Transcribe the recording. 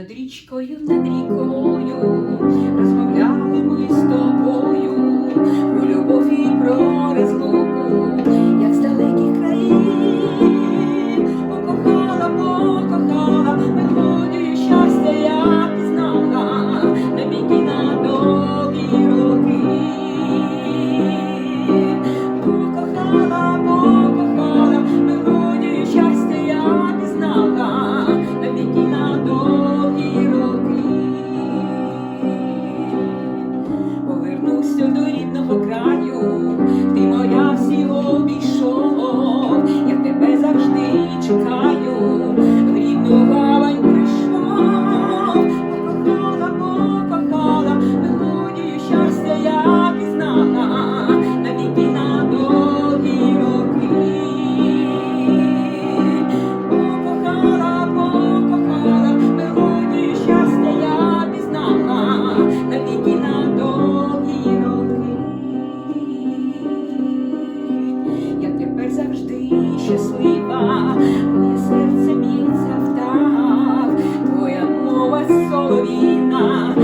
над річкою, над рікою, розмовляли ми з тобою про любов і про розлуку. щаслива, моє серце б'ється в так, твоя мова соловіна.